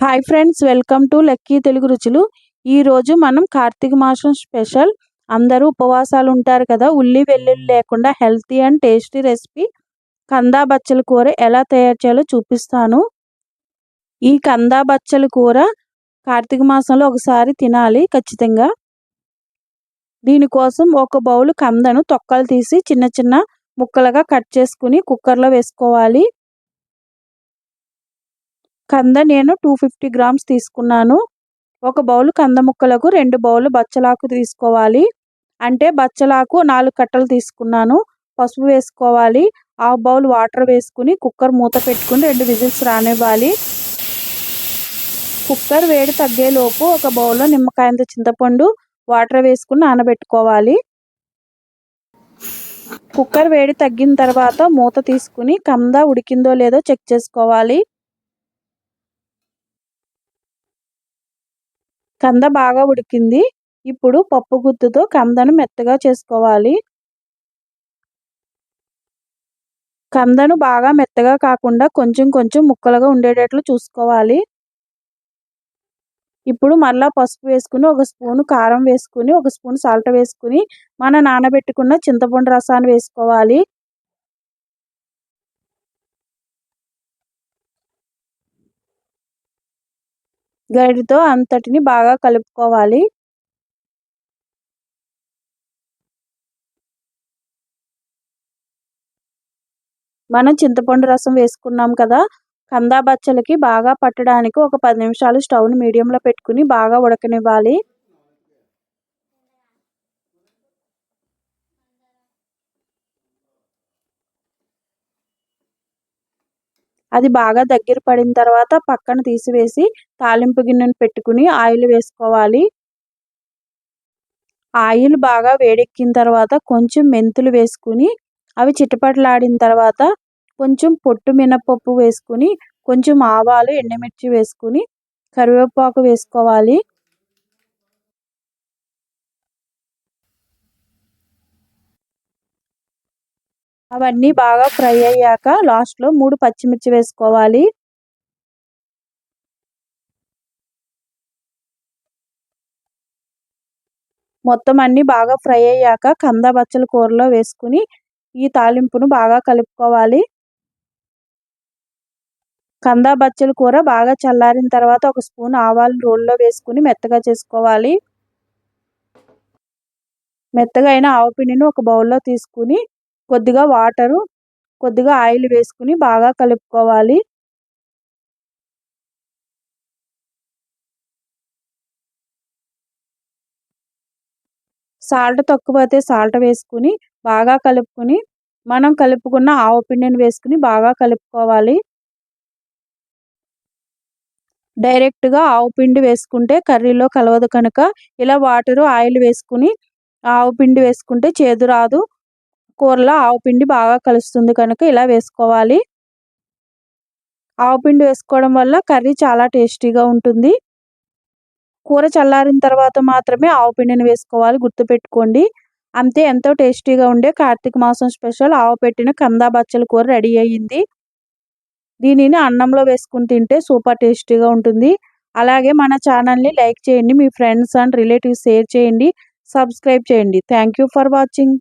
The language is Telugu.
Hi friends welcome to lucky Telugu రుచులు ఈరోజు మనం కార్తీక మాసం స్పెషల్. అందరూ ఉపవాసాలు ఉంటారు కదా ఉల్లి వెల్లుల్లి లేకుండా హెల్తీ అండ్ టేస్టీ రెసిపీ కందా బచ్చల కూర ఎలా తయారు చేయాలో చూపిస్తాను. ఈ కందా బచ్చల కూర కార్తీక మాసంలో ఒకసారి తినాలి ఖచ్చితంగా. దీనికోసం ఒక బౌల్ కందను తొక్కలు తీసి చిన్న చిన్న ముక్కలుగా కట్ చేసుకుని కుక్కర్లో వేసుకోవాలి. కంద నేను టూ ఫిఫ్టీ గ్రామ్స్ తీసుకున్నాను. ఒక బౌల్ కంద ముక్కలకు రెండు బౌల్ బచ్చలాకు తీసుకోవాలి. అంటే బచ్చలాకు నాలుగు కట్టలు తీసుకున్నాను. పసుపు వేసుకోవాలి. హాఫ్ బౌల్ వాటర్ వేసుకుని కుక్కర్ మూత పెట్టుకుని రెండు విజిల్స్ రానివ్వాలి. కుక్కర్ వేడి తగ్గేలోపు ఒక బౌల్లో నిమ్మకాయంత చింతపండు వాటర్ వేసుకుని నానబెట్టుకోవాలి. కుక్కర్ వేడి తగ్గిన తర్వాత మూత తీసుకుని కంద ఉడికిందో లేదో చెక్ చేసుకోవాలి. కంద బాగా ఉడికింది. ఇప్పుడు పప్పు గుత్తుతో కందను మెత్తగా చేసుకోవాలి. కందను బాగా మెత్తగా కాకుండా కొంచెం కొంచెం ముక్కలుగా ఉండేటట్లు చూసుకోవాలి. ఇప్పుడు మళ్ళా పసుపు వేసుకుని ఒక స్పూన్ కారం వేసుకుని ఒక స్పూన్ సాల్ట్ వేసుకుని మన నానబెట్టుకున్న చింతపండు రసాన్ని వేసుకోవాలి. గరిటతో అంతటిని బాగా కలుపుకోవాలి. మనం చింతపండు రసం వేసుకున్నాం కదా కందా బచ్చలకి బాగా పట్టడానికి ఒక పది నిమిషాలు స్టవ్ని మీడియంలో పెట్టుకుని బాగా ఉడకనివ్వాలి. అది బాగా దగ్గర పడిన తర్వాత పక్కన తీసివేసి తాలింపు గిన్నెను పెట్టుకుని ఆయిల్ వేసుకోవాలి. ఆయిల్ బాగా వేడెక్కిన తర్వాత కొంచెం మెంతులు వేసుకుని అవి చిటపటలాడిన తర్వాత కొంచెం పొట్టు మినపప్పు వేసుకుని కొంచెం ఆవాలు ఎండుమిర్చి వేసుకుని కరివేపాకు వేసుకోవాలి. అవన్నీ బాగా ఫ్రై అయ్యాక లాస్ట్లో మూడు పచ్చిమిర్చి వేసుకోవాలి. మొత్తం అన్నీ బాగా ఫ్రై అయ్యాక కంద బచ్చల కూరలో వేసుకుని ఈ తాలింపును బాగా కలుపుకోవాలి. కంద బచ్చల కూర బాగా చల్లారిన తర్వాత ఒక స్పూన్ ఆవాలు రోల్లో వేసుకుని మెత్తగా చేసుకోవాలి. మెత్తగా అయిన ఆవు పిండిని ఒక బౌల్లో తీసుకుని కొద్దిగా వాటరు కొద్దిగా ఆయిల్ వేసుకుని బాగా కలుపుకోవాలి. సాల్ట్ తక్కువ అయితే సాల్ట్ వేసుకుని బాగా కలుపుకుని మనం కలుపుకున్న ఆవు పిండిని వేసుకుని బాగా కలుపుకోవాలి. డైరెక్ట్గా ఆవు పిండి వేసుకుంటే కర్రీలో కలవదు కనుక ఇలా వాటరు ఆయిల్ వేసుకుని ఆవు పిండి వేసుకుంటే చేదు రాదు. కూరలో ఆవు పిండి బాగా కలుస్తుంది కనుక ఇలా వేసుకోవాలి. ఆవు పిండి వేసుకోవడం వల్ల కర్రీ చాలా టేస్టీగా ఉంటుంది. కూర చల్లారిన తర్వాత మాత్రమే ఆవు పిండిని వేసుకోవాలి గుర్తుపెట్టుకోండి. అంతే ఎంతో టేస్టీగా ఉండే కార్తీక మాసం స్పెషల్ ఆవు పెట్టిన కందా బచ్చల కూర రెడీ అయ్యింది. దీనిని అన్నంలో వేసుకుని తింటే సూపర్ టేస్టీగా ఉంటుంది. అలాగే మన ఛానల్ని లైక్ చేయండి మీ ఫ్రెండ్స్ అండ్ రిలేటివ్స్ షేర్ చేయండి సబ్స్క్రైబ్ చేయండి. Thank for watching.